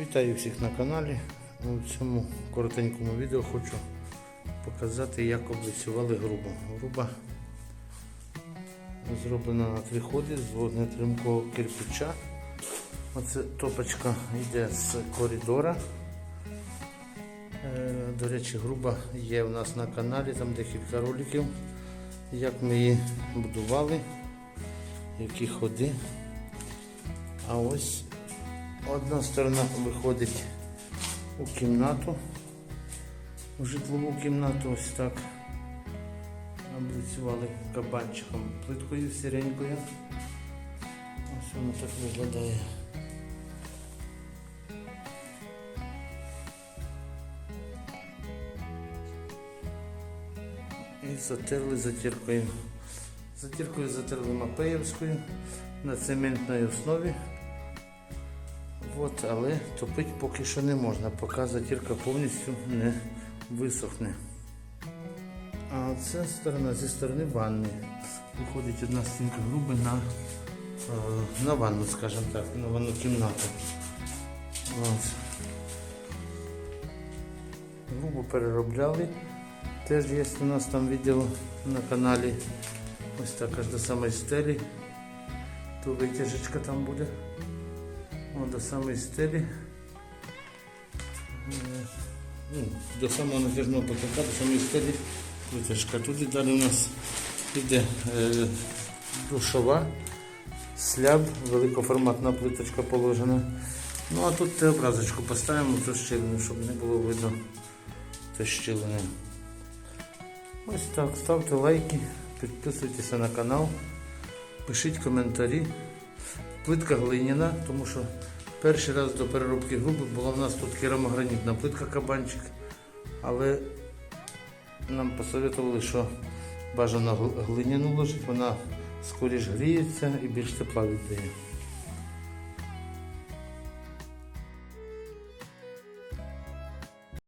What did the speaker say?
Вітаю всіх на каналі. У цьому коротенькому відео хочу показати, як облицювали грубу. Груба зроблена на три ходи з вогнетримкового кирпича. Оце топочка йде з коридора. Е, До речі, груба є у нас на каналі, там декілька роликів, як ми її будували, які ходи. А ось одна сторона виходить у кімнату, у житлову кімнату, ось так. Облицювали кабанчиком плиткою сіренькою. Ось воно так виглядає. І затерли затіркою. Затіркою затерли мапеївською на цементній основі. От, але топити поки що не можна, поки затірка повністю не висохне. А це сторона зі сторони ванни. Виходить одна стінка груби на, е, на ванну, скажімо так, на ванну кімнату. Ось. Грубо переробляли. Теж є у нас там відео на каналі. Ось так аж до самої стелі. То витяжечка там буде. До самої стелі. Е, ну, До самого натяжного потолка, до самої стелі витяжка. Туди далі у нас йде е, душова, сляб, великоформатна плиточка положена. Ну а тут образочку поставимо цю щілину, щоб не було видно те щілини. Ось так, ставте лайки, підписуйтеся на канал, пишіть коментарі. Плитка глиняна, тому що перший раз до переробки груби була в нас тут керамогранітна плитка кабанчик, але нам посоветували, що бажано глиняну ложити, вона скоріш гріється і більш тепла віддає.